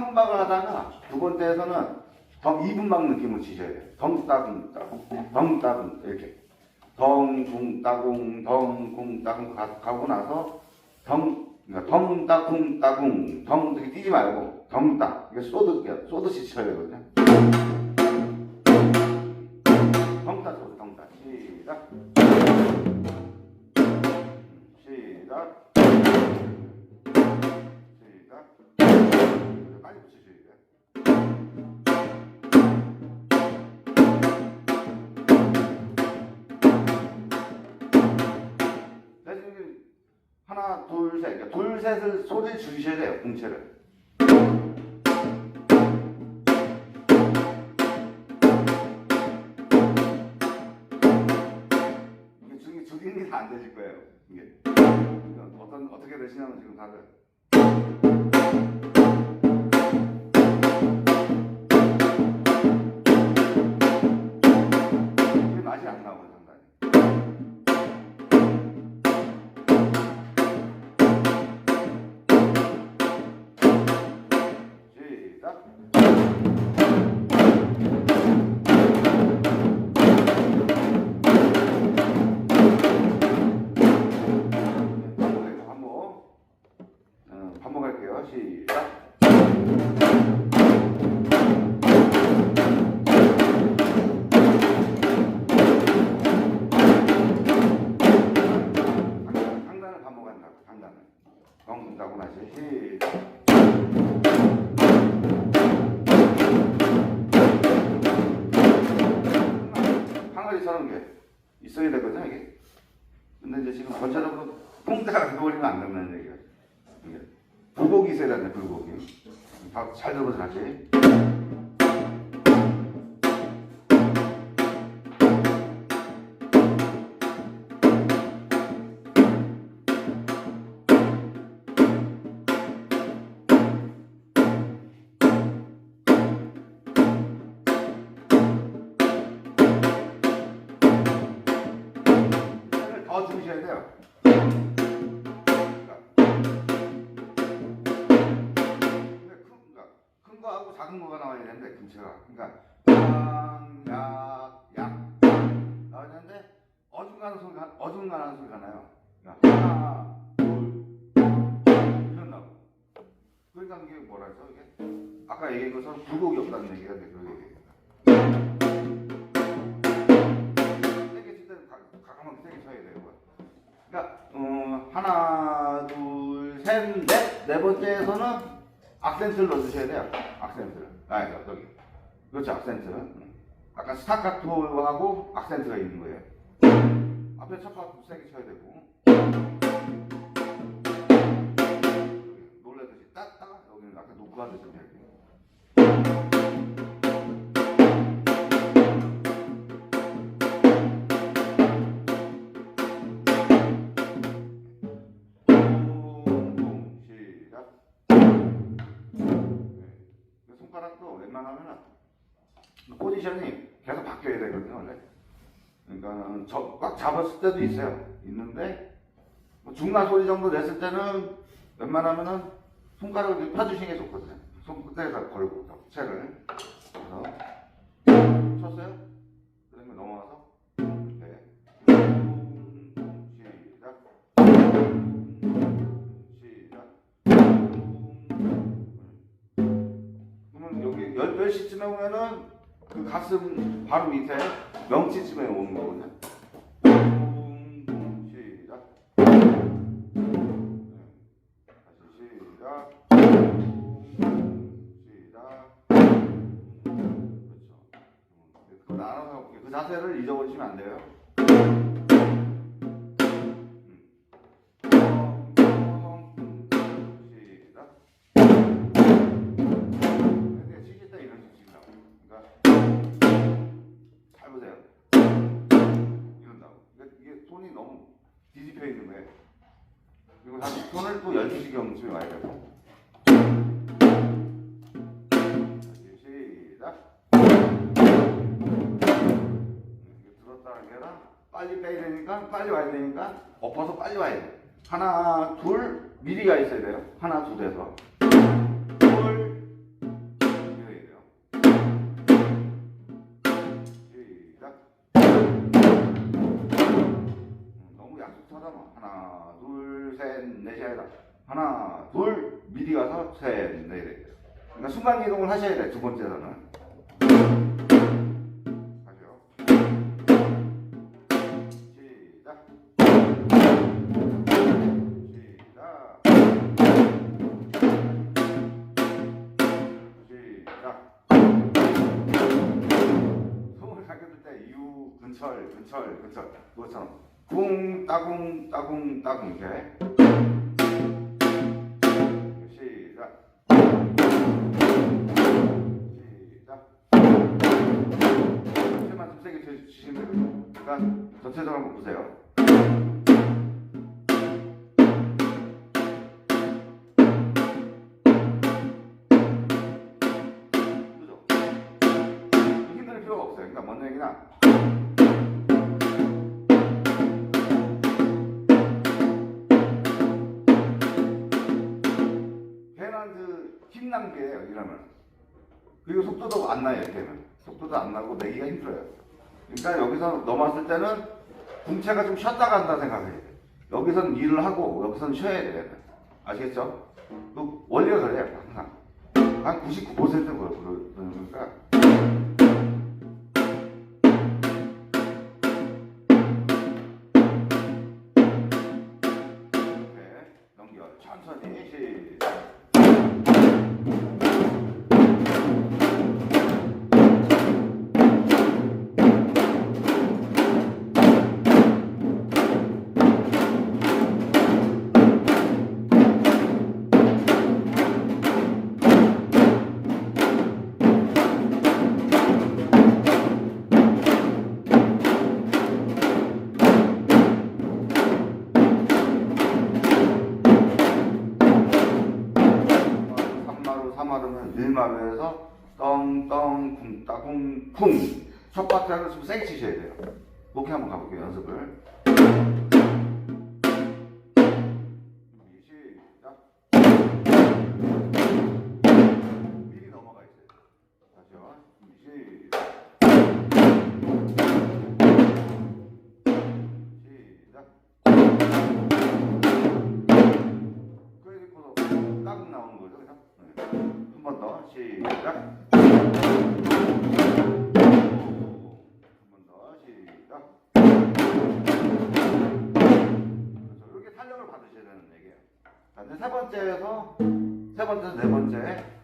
한 박을 하다가 두 번째에서는 덩 2분박 느낌을 치셔야 돼요. 덩따궁 따궁 덩따궁 이렇게 덩궁 따궁 덩궁 따궁 가- 가고 나서 덩 그러니까 덩따궁 따궁 덩 이렇게 뛰지 말고 덩따 이게 쏘듯 쏘듯이 쳐야 되거든요. 붙이셔야 돼요. 대신 하나 둘 셋, 그러니까 둘 셋을 소리를 줄이셔야 돼요. 공체를. 이게 줄이 줄이는 게다안 되실 거예요. 이게 어떤 어떻게 되시냐면 지금 다들 시 뽕대가 돼버리면 안 된다는 얘기예요. 이게 불고기 되는데 불고기. 다- 잘 들어보세요 다시. 더 주셔야 돼요. 작은 거가 나와야 되는데 금체가 그러니까 양, 약, 약 나와야 되는데 어중간한 소리가 어중간한 소리가 나요. 그러니까 하나, 둘, 이런다고. 그러니까 이게 뭐라 했어 이게? 아까 얘기한 것처럼 불곡이 없다는 얘기가 얘기. 세게 칠 때는 가- 가감하게 세게 쳐야 돼요. 그러니까 어, 하나, 둘, 셋, 넷, 네 번째에서는 악센트를 넣어주셔야 돼요. 악센트를. 아, 저, 저기. 그렇죠, 악센트. 음. 아까 스타카토하고 악센트가 있는 거예요. 앞에 첫박 세게 쳐야 되고. 여기 놀라듯이 따따 여기는 아까 녹화 하듯이 이렇게. 저, 꽉 잡았을 때도 있어요. 있는데 뭐 중간 소리 정도 냈을 때는 웬만하면은 손가락을 펴주시는 게 좋거든요. 손끝에다 걸고 채를. 그래서 쳤어요. 그다음에 넘어가서 네. 시작. 시작. 그러면 여기 열 10시쯤에 오면은 그 가슴 바로 밑에 명치쯤에 오는 거거든요. 잊어버리시면 안 돼요. 그러니까. 그러니까 손이 너무 뒤집혀 있는 거예요. 그리고 다시 손을 또 12시경쯤에 와야 되고. 빨리 빼야 되니까 빨리 와야 되니까 엎어서 빨리 와야 돼. 하나 둘 미리 가 있어야 돼요. 하나 둘 해서. 둘 이렇게 돼요 시작. 음, 너무 약속하잖아. 하나 둘셋넷 해야 돼 하나 둘 미리 가서 셋넷 그러니까 순간 이동을 하셔야 돼두 번째로는. 손을 가격일 때 이유 근철 근철 근철. 그것처럼 쿵 따궁 따궁 따궁. 이렇게 그러니까 전체적으로 한번 보세요. 그죠? 힘들 필요가 없어요. 그러니까 뭔 얘기냐? 그 힘난 게예요 이러면 그리고 속도도 안 나요 걔는 속도도 안 나고 내기가 힘들어요 그러니까 여기서 넘어왔을 때는 궁체가 좀 쉬었다 간다 생각해야 돼. 여기선 일을 하고 여기선 쉬어야 돼 아시겠죠? 그 원리가 그래요 항상. 한 99%는 그러니까. 이렇게 넘겨 천천히 첫 박자를 좀 세게 치셔야 돼요. 그렇게 한번 가볼게요 연습을. 미리 넘어가 있어요. 다시요 시작 시작. 크레딧코드 딱 나오는 거죠, 그죠? 한번 더. 시작. 번째에서 세 번째에서 네 번째.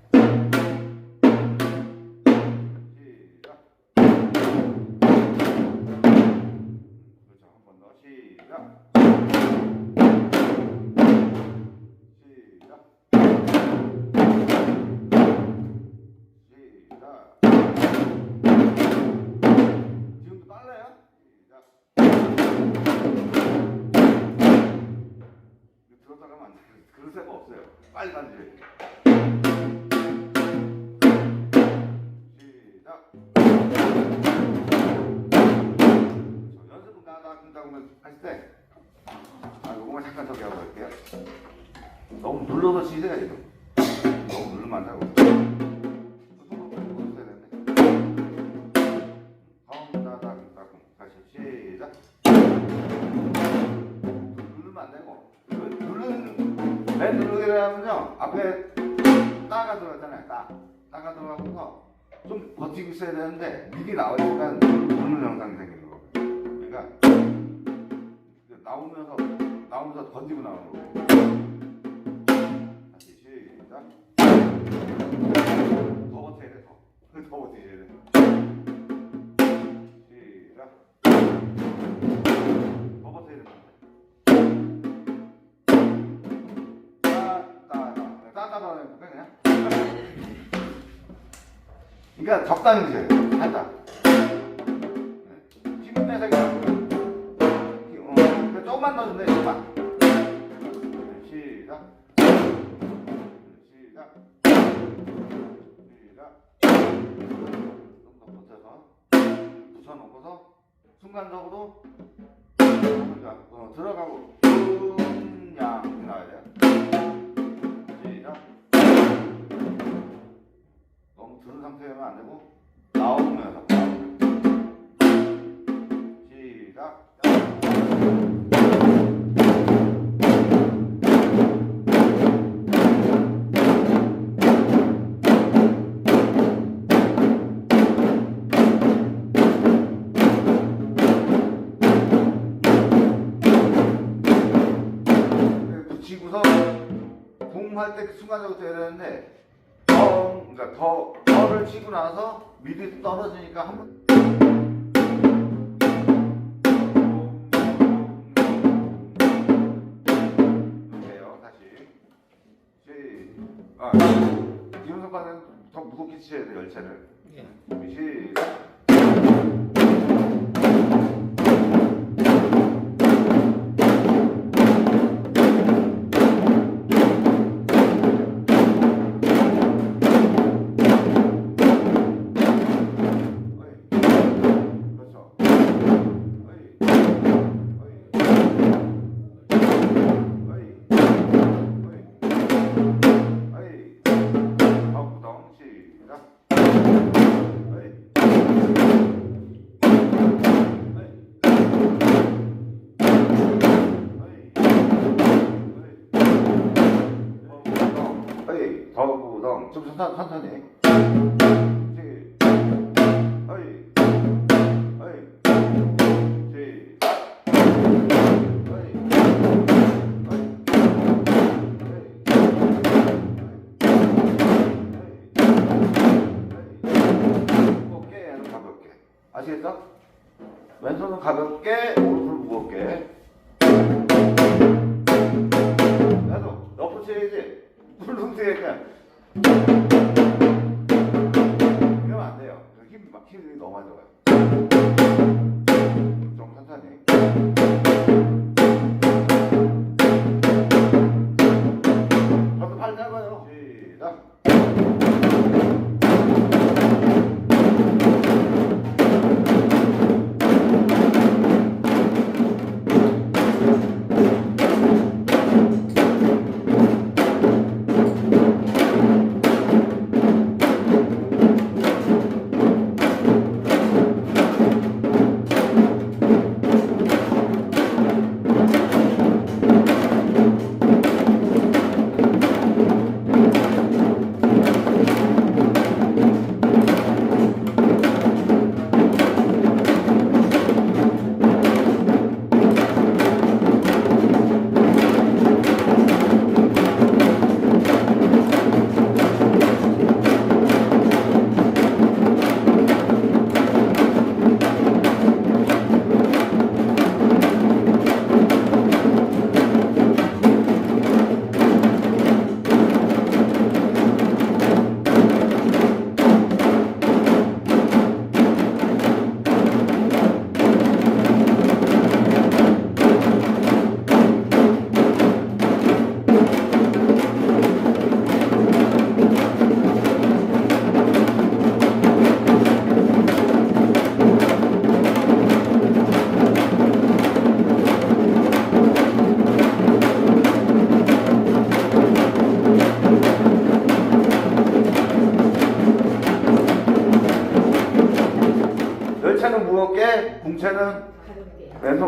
만져야 돼. 시작. 저 연습은 나다 한다고 하실 때, 아, 요거만 잠깐 저기 하고 갈게요. 너무 눌러서 치세요 지금 되면요 앞에 따가 들어갔잖아요 따 따가 들어가면서 좀 버티고 있어야 되는데 미리 나오니까 누르는 영상이 생기는 거 그러니까 나오면서 나오면서 던지고 나오는 거예요 다시 시작. 더 버텨야 돼, 더. 더 버텨야 돼. 시작. 더 버텨야 돼. 따따따 해볼까, 그냥? 그러니까 적당히 드세요. 살짝. 네. 지금 내색이 어, 그러니까 조금만 넣어주면 돼, 조금만. 네, 시작. 시작. 시작. 좀더 버텨서 붙여놓고서 순간적으로 어, 들어가고 음양 나와야 돼요. 들은 상태면 안 되고 나오면서 시작. 붙이고서 붕 할 때 순간적으로 돼야 되는데 덩 그러니까 더 더를 치고 나서 미리 떨어지니까 한 번. 이렇게요 다시 시. 아 기운성과는 더 무겁게 치셔야 돼 열차를. 예. 가볍게.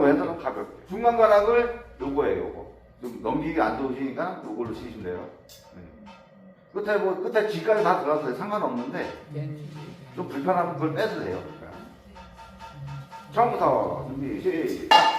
왼손 왼손은 가볍게. 중간 가락을 요거예요, 요거. 좀 넘기기 안 좋으시니까 요걸로 치시면 돼요. 네. 끝에 뭐 끝에 G까지 다 들어가서 상관없는데 좀 불편하면 그걸 빼도 돼요. 처음부터 준비 시작.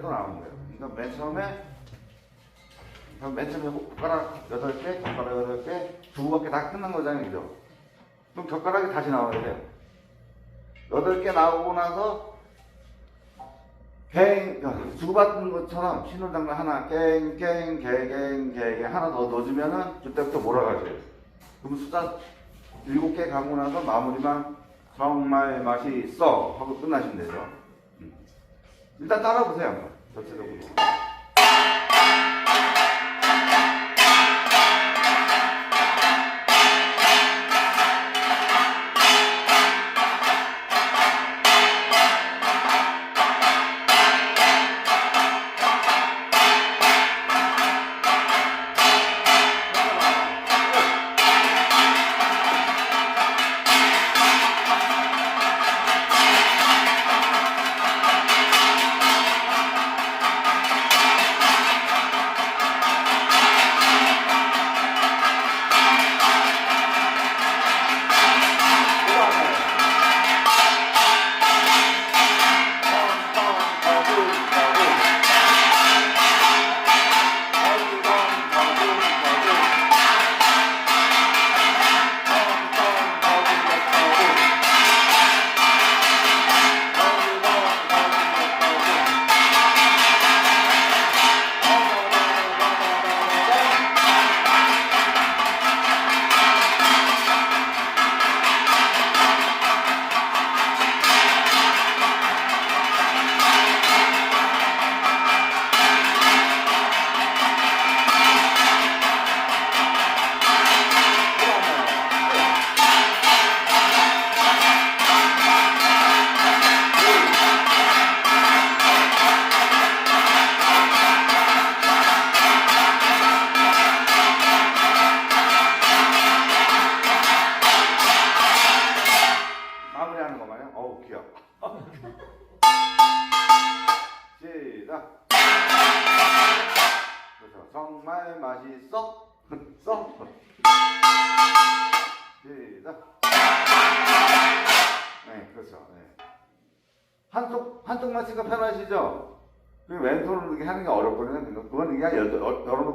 8개로 나온 거예요. 그러니까 맨 처음에 맨 처음에 젓가락 8개, 젓가락 8개, 두부밖에 다 끝난 거잖아요. 그죠? 그럼 젓가락이 다시 나와야 돼요. 8개 나오고 나서 갱, 그러니까 주고받는 것처럼 신혼장면 하나 갱, 갱, 갱, 갱, 갱, 하나 더 넣어주면은 그때부터 몰아가세요. 그럼 숫자 7개 가고 나서 마무리만 정말 맛이 있어 하고 끝나시면 되죠. 음. 일단 따라보세요. 전체적으로.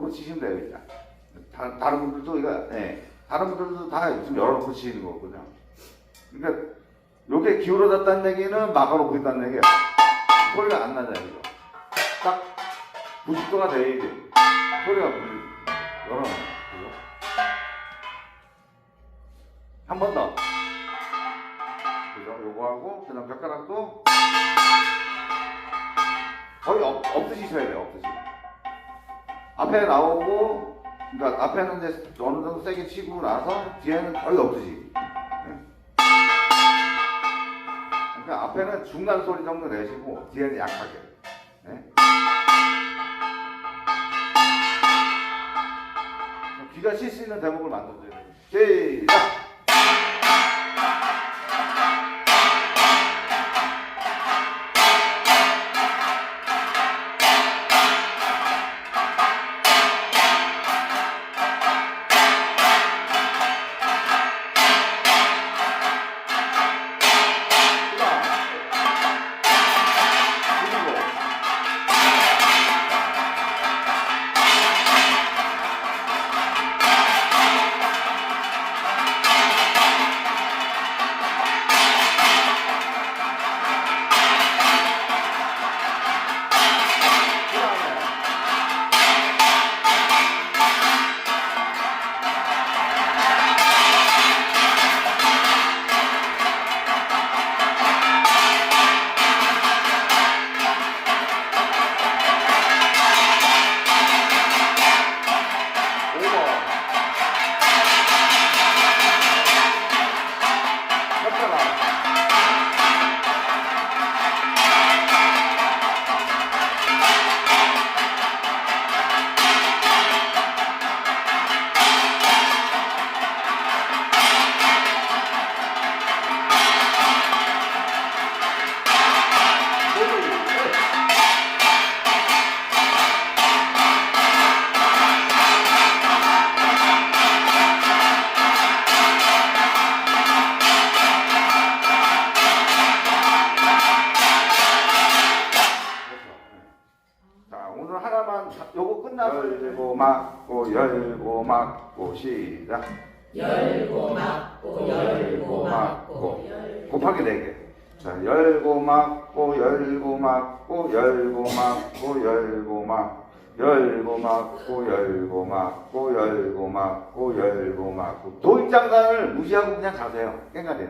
열- 열어놓고 치시면 돼요, 그냥. 다, 다른 분들도 이거, 네. 다른 분들도 다 지금 열어놓고 치는 거거든요. 그러니까 요게 기울어졌다는 얘기는 막아놓고 있다는 얘기예요. 소리가 안 나잖아요, 이거. 딱 90도가 돼야지. 소리가 열어놓고. 그죠? 한번 더. 그죠? 요거 하고, 그 다음 젓가락도 거의 없, 쳐야 돼요, 없듯이. 앞에 나오고, 그러니까 앞에는 이제 어느 정도 세게 치고 나서 뒤에는 거의 없듯이. 그러니까 앞에는 중간 소리 정도 내시고 뒤에는 약하게. 네? 귀가 쉴 수 있는 대목을 만들어줘야 돼요. 시작! 시작. 열고 막고 열고 막고 곱하기 4개. 자, 열고 막고 열고 막고 열고 막고 열고 막 열고 막고 열고 막고 열고 막고 열고 막고 도입장단을 무시하고 그냥 자세요 깽가리요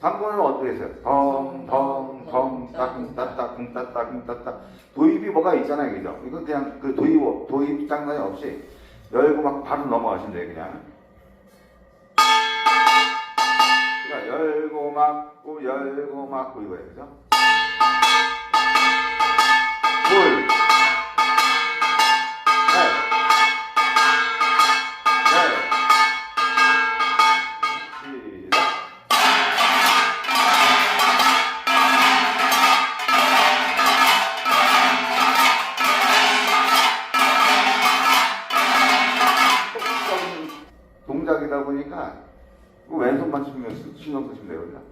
3번은 어떻게 했어요? 덩덩덩 따끔 따따끔 따따끔 따따 도입이 뭐가 있잖아요 그죠? 이건 그냥 그 도입 도입 장단이 없이 열고 막 바로 넘어가시면 돼요 그냥 그러니까 열고 막고 열고 막고 이거예요 그죠? 둘 동작이다 보니까 그 왼손만 신경, 쓰- 신경 쓰시면 돼요. 그냥.